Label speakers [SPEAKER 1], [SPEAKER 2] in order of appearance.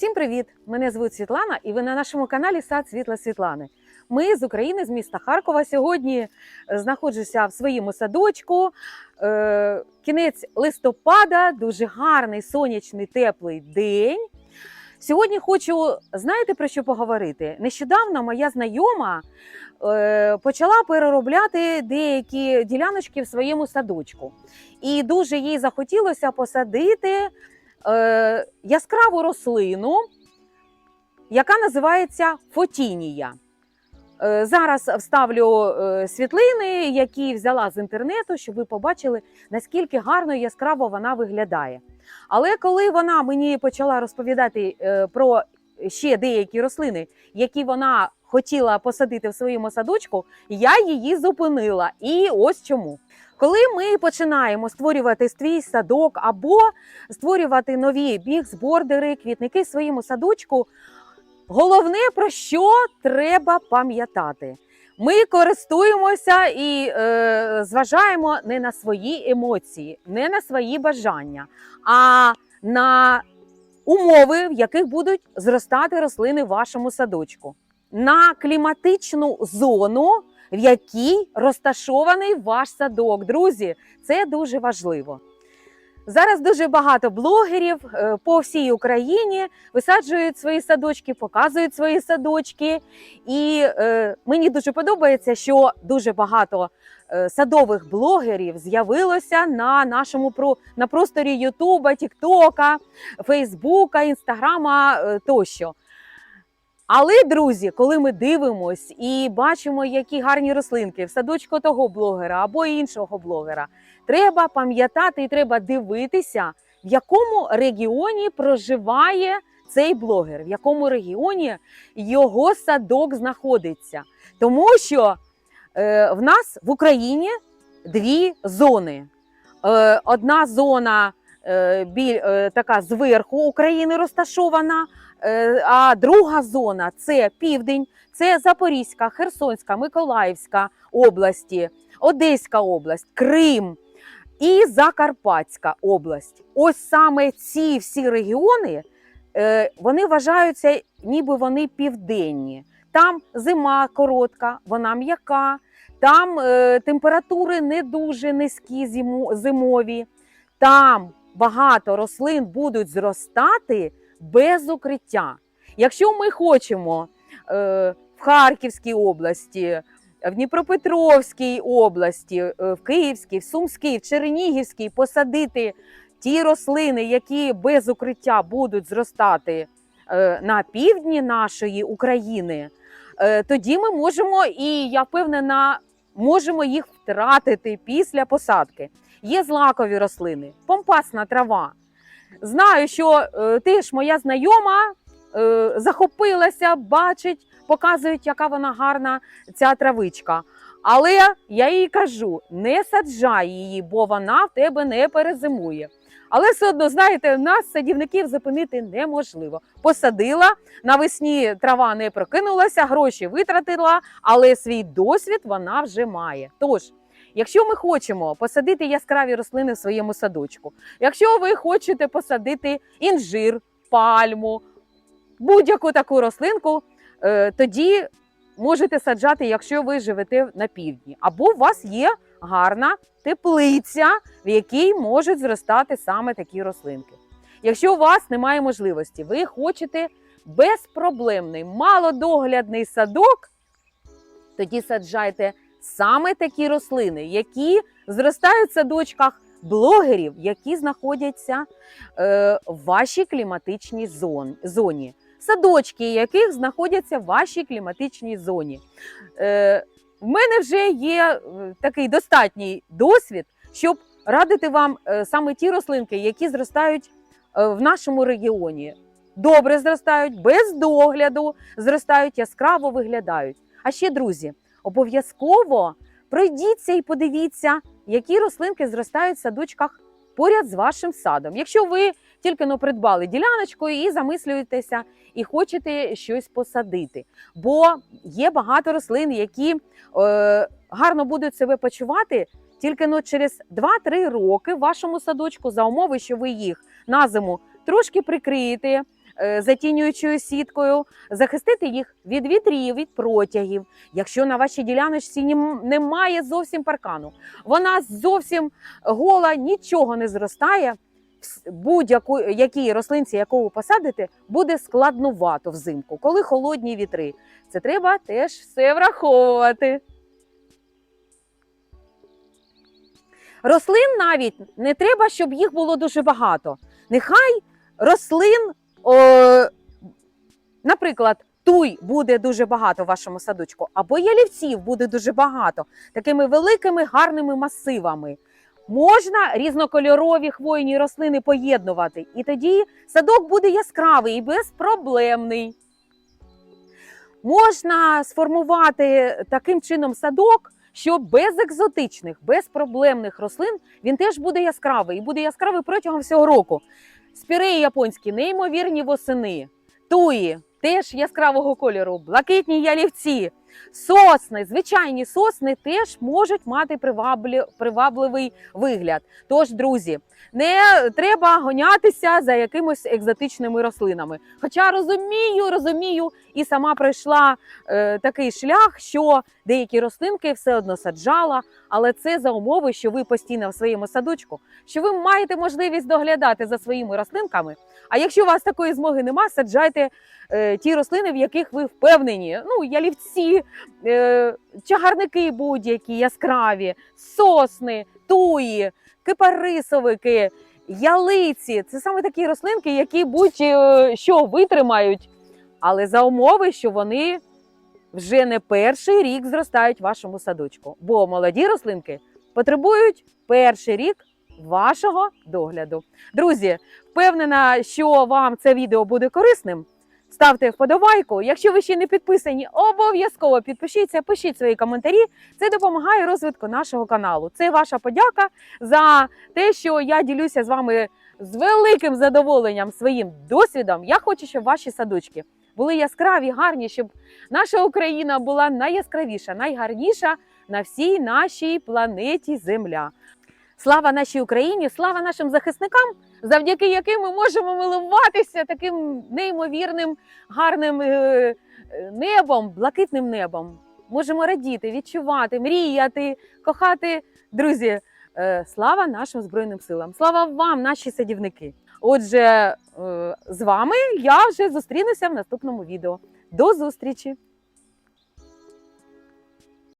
[SPEAKER 1] Всім привіт! Мене звуть Світлана, і ви на нашому каналі Сад Світла Світлани. Ми з України, з міста Харкова. Сьогодні е, знаходжуся в своєму садочку. Е, Кінець листопада, дуже гарний сонячний теплий день. Сьогодні хочу, знаєте про що поговорити? Нещодавно моя знайома е, почала переробляти деякі діляночки в своєму садочку. І дуже їй захотілося посадити е, яскраву рослину, яка називається фотінія. Е, Зараз вставлю е, світлини, які взяла з інтернету, щоб ви побачили, наскільки гарно і яскраво вона виглядає. Але коли вона мені почала розповідати е, про ще деякі рослини, які вона хотіла посадити в своєму садочку, я її зупинила. І ось чому. Коли ми починаємо створювати свій садок або створювати нові бігсбордери, квітники своєму садочку, головне про що треба пам'ятати. Ми користуємося і е, зважаємо не на свої емоції, не на свої бажання, а на умови, в яких будуть зростати рослини в вашому садочку, на кліматичну зону, в якій розташований ваш садок. Друзі, це дуже важливо. Зараз дуже багато блогерів е, по всій Україні висаджують свої садочки, показують свої садочки. І е, мені дуже подобається, що дуже багато е, садових блогерів з'явилося на нашому на просторі Ютуба, Тіктока, Фейсбука, Інстаграма е, тощо. Але, друзі, коли ми дивимось і бачимо, які гарні рослинки в садочку того блогера або іншого блогера, треба пам'ятати і треба дивитися, в якому регіоні проживає цей блогер, в якому регіоні його садок знаходиться. Тому що е, в нас в Україні дві зони. Е, одна зона біль, е, така зверху України розташована, е, а друга зона це південь, це Запорізька, Херсонська, Миколаївська області, Одеська область, Крим і Закарпатська область. Ось саме ці всі регіони е, вони вважаються, ніби вони південні. Там зима коротка, вона м'яка, там е, температури не дуже низькі зимові. Там багато рослин будуть зростати без укриття. Якщо ми хочемо е, в Харківській області, в Дніпропетровській області, е, в Київській, в Сумській, в Чернігівській посадити ті рослини, які без укриття будуть зростати е, на півдні нашої України, е, тоді ми можемо, і я впевнена, можемо їх втратити після посадки. Є злакові рослини, помпасна трава. Знаю, що е, теж моя знайома е, захопилася, бачить, показують, яка вона гарна ця травичка. Але я їй кажу: не саджай її, бо вона в тебе не перезимує. Але все одно, знаєте, нас садівників зупинити неможливо. Посадила навесні трава не прокинулася, гроші витратила, але свій досвід вона вже має. Тож, якщо ми хочемо посадити яскраві рослини в своєму садочку, якщо ви хочете посадити інжир, пальму, будь-яку таку рослинку, е, тоді можете саджати, якщо ви живете на півдні, або у вас є гарна теплиця, в якій можуть зростати саме такі рослинки. Якщо у вас немає можливості, ви хочете безпроблемний, малодоглядний садок, тоді саджайте саме такі рослини, які зростають в садочках блогерів, які знаходяться е, в вашій кліматичній зон- зоні. Садочки, яких знаходяться в вашій кліматичній зоні. Е, в мене вже є е, такий достатній досвід, щоб радити вам е, саме ті рослинки, які зростають е, в нашому регіоні. Добре зростають, без догляду, зростають, яскраво виглядають. А ще, друзі, обов'язково пройдіться і подивіться, які рослинки зростають в садочках поряд з вашим садом. Якщо ви тільки но придбали діляночку і замислюєтеся, і хочете щось посадити. Бо є багато рослин, які е, гарно будуть себе почувати тільки но через 2-3 роки в вашому садочку за умови, що ви їх на зиму трошки прикриєте, затінюючою сіткою, захистити їх від вітрів, від протягів. Якщо на вашій діляночці немає зовсім паркану, вона зовсім гола, нічого не зростає. Будь-яку якій рослинці, яку ви посадите, буде складнувато взимку, коли холодні вітри. Це треба теж все враховувати. Рослин навіть не треба, щоб їх було дуже багато. Нехай рослин, о, наприклад, туй буде дуже багато в вашому садочку, або ялівців буде дуже багато, такими великими гарними масивами. Можна різнокольорові хвойні рослини поєднувати, і тоді садок буде яскравий і безпроблемний. Можна сформувати таким чином садок, що без екзотичних, без проблемних рослин він теж буде яскравий і буде яскравий протягом всього року. Спіреї японські неймовірні восени, туї теж яскравого кольору, блакитні ялівці, сосни, звичайні сосни теж можуть мати привабливий вигляд. Тож, друзі, не треба гонятися за якимось екзотичними рослинами. Хоча розумію, розумію, і сама пройшла е, такий шлях, що деякі рослинки все одно саджала, але це за умови, що ви постійно в своєму садочку, що ви маєте можливість доглядати за своїми рослинками. А якщо у вас такої змоги нема, саджайте е, ті рослини, в яких ви впевнені. Ну, ялівці, е, чагарники будь-які яскраві, сосни, туї, кипарисовики, ялиці. Це саме такі рослинки, які будь-що витримають, але за умови, що вони вже не перший рік зростають в вашому садочку. Бо молоді рослинки потребують перший рік вашого догляду. Друзі, впевнена, що вам це відео буде корисним. Ставте вподобайку. Якщо ви ще не підписані, обов'язково підпишіться, пишіть свої коментарі. Це допомагає розвитку нашого каналу. Це ваша подяка за те, що я ділюся з вами з великим задоволенням своїм досвідом. Я хочу, щоб ваші садочки були яскраві, гарні, щоб наша Україна була найяскравіша, найгарніша на всій нашій планеті Земля. Слава нашій Україні, слава нашим захисникам, завдяки яким ми можемо милуватися таким неймовірним гарним е, небом, блакитним небом. Можемо радіти, відчувати, мріяти, кохати. Друзі, е, слава нашим Збройним силам! Слава вам, наші садівники! Отже, е, з вами я вже зустрінуся в наступному відео. До зустрічі!